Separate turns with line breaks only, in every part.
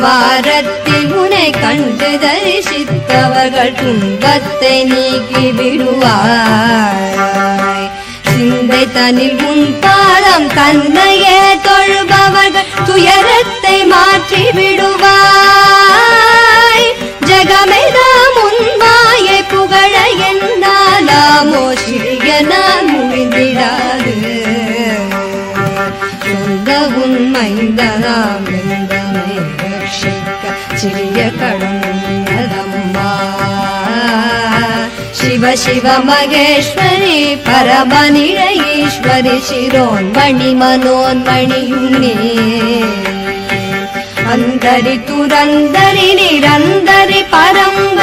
வாரத்தில் உனை கண்டு தரிசித்தவர்கள் துன்பத்தை நீக்கி விடுவாய் சிந்தை தனில் உன் பாதம் தன்னையே தொழுபவர்கள் துயரத்தை மாற்றி விடுவாய். ஜகமெல்லாம் உன் மாயை புகழ என்னாலாமோ? சிறிய நான் முடிந்திடாது. சொந்த உண்மைந்ததாம் கடம்பா शिव शिव महेश्वरि परमनिरयीश्वरि शिरोन्मणि मनोन्मणियुनि अन्तरि तुरन्दरि निरन्दरि परम्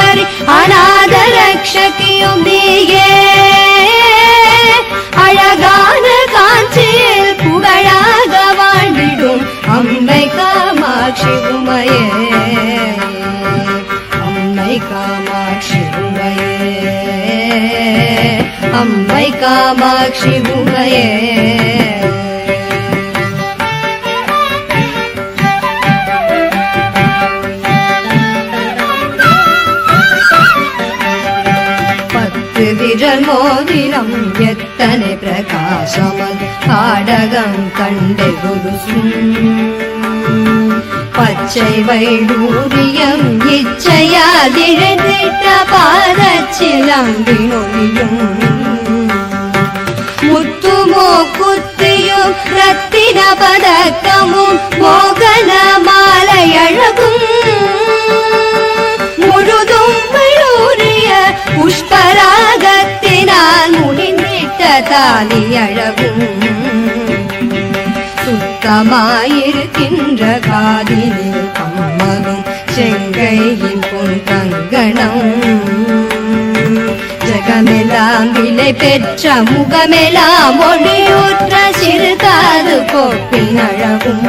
அம்மை காமாட்சி உமையே. அம்மை காமாட்சி உமையே. பத்து விரல் மோதிரம் எத்தனை பிரகாசமது ஆடகம் கண்டு பச்சை வைடூரியம் இச்சையாதிழந்திட்ட பாதச்சிலம்பினொழியும் முத்துமோ குத்தியும் ரத்தின பதக்கமும் மோகன மாலை அழகும் முழுதும் விழூரிய புஷ்பராகத்தினால் முடிந்திட்ட தாலி அழகும் சுத்தமாயிருக்கின்ற காதினில் கம்மலும் செங்கையின் பொன் கங்கணம் ஜகமெல்லாம் விலை பெற்ற முகமெல்லாம் ஒளியூற்ற சிறுகாது கோப்பின் அழகும்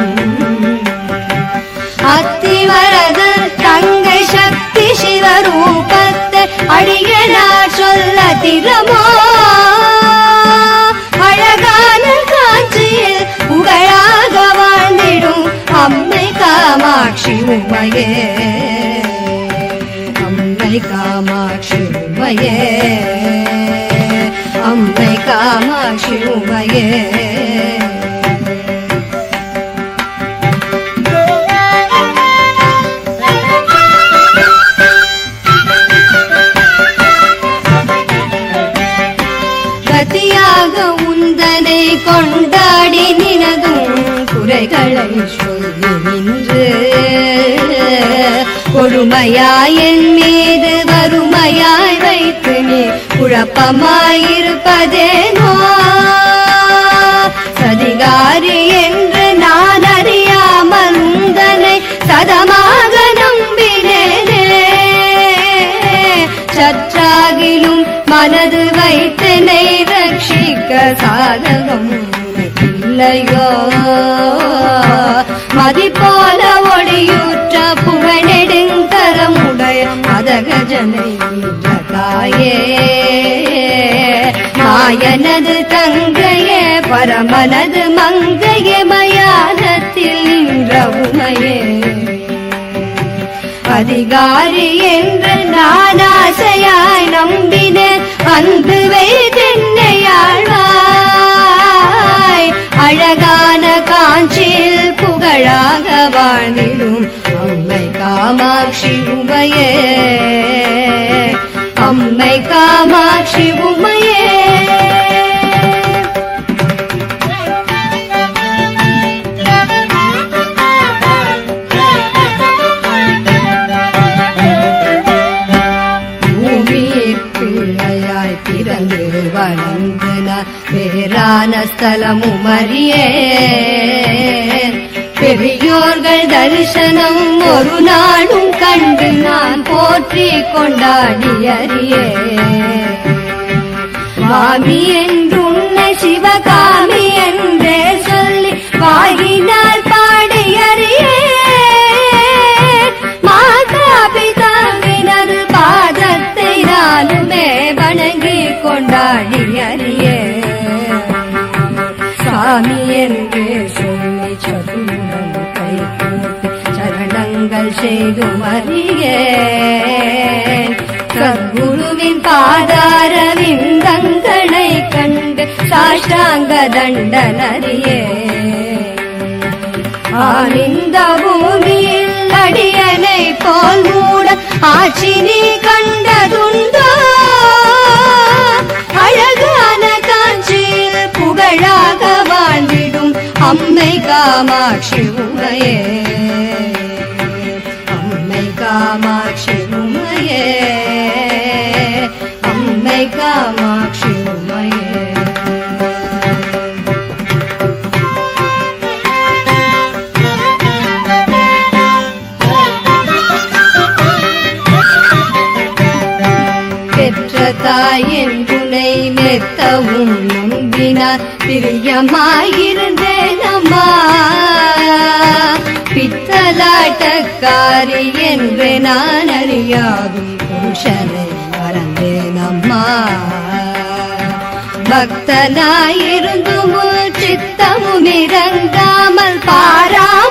அத்திவரது தங்கை சக்தி சிவரூபத்தை அடிகளார் சொல்ல திறமோ உமையே அம்மை காமாட்சி உமையே அம்மை காமாட்சி உமையே. கதியாக உந்தனை கொண்டாடி நினதும் குறைகளை சொல்லி நின்று கொடுமையாய் என் மீது வறுமையாய் வைத்து நீ குழப்பமாயிருப்பதே சதிகாரி என்று நான் அறியாமல் உந்தனை சதமாக நம்பினேனே. சற்றாகிலும் மனது வைத்தனை ரட்சிக்க சாதகம் இல்லையோ? மதகஜனை மாயனது தங்கையே பரமனது மங்கையே மயானத்தில் நின்றவுமையே அதிகாரி என்று நானாசையாய் நம்பின அன்பு வைத்தென்னையாழ்வாய் அழகா காமாட்சி உமையே அம்மை காமாட்சி உமையே பூமியில் பிள்ளையாய் பிறந்து வளர்ந்தன வேறான ஸ்தலமும் அறியே பெரியோர்கள் தரிசனம் ஒரு நாளும் கண்டு நான் போற்றி கொண்டாடியறியே. மாமி என்று அருள் செய்தும் அறிய சத்குருவின் பாதார விந்தங்களை கண்டு சாஷ்டாங்க தண்டனறியே. ஆனிந்த பூமியில் அடியனை போல் மூட ஆட்சி நீ கண்டதுண்டோ? அழகான காட்சியில் புகழாக வாழ்ந்திடும் அம்மை காமாட்சி உமையே. காமாட்சி உமையே. அம்மை காமாட்சி உமையே. பெற்ற தாயின் துணை மெத்தவும் நம்பினார் பிரியமாயிருந்தேன் அம்மா காரி என்று நான் அறியாதும் புருஷனை மறந்தேன் அம்மா பக்தனாயிருந்தும் சித்தமும் இறங்காமல் பாராமல்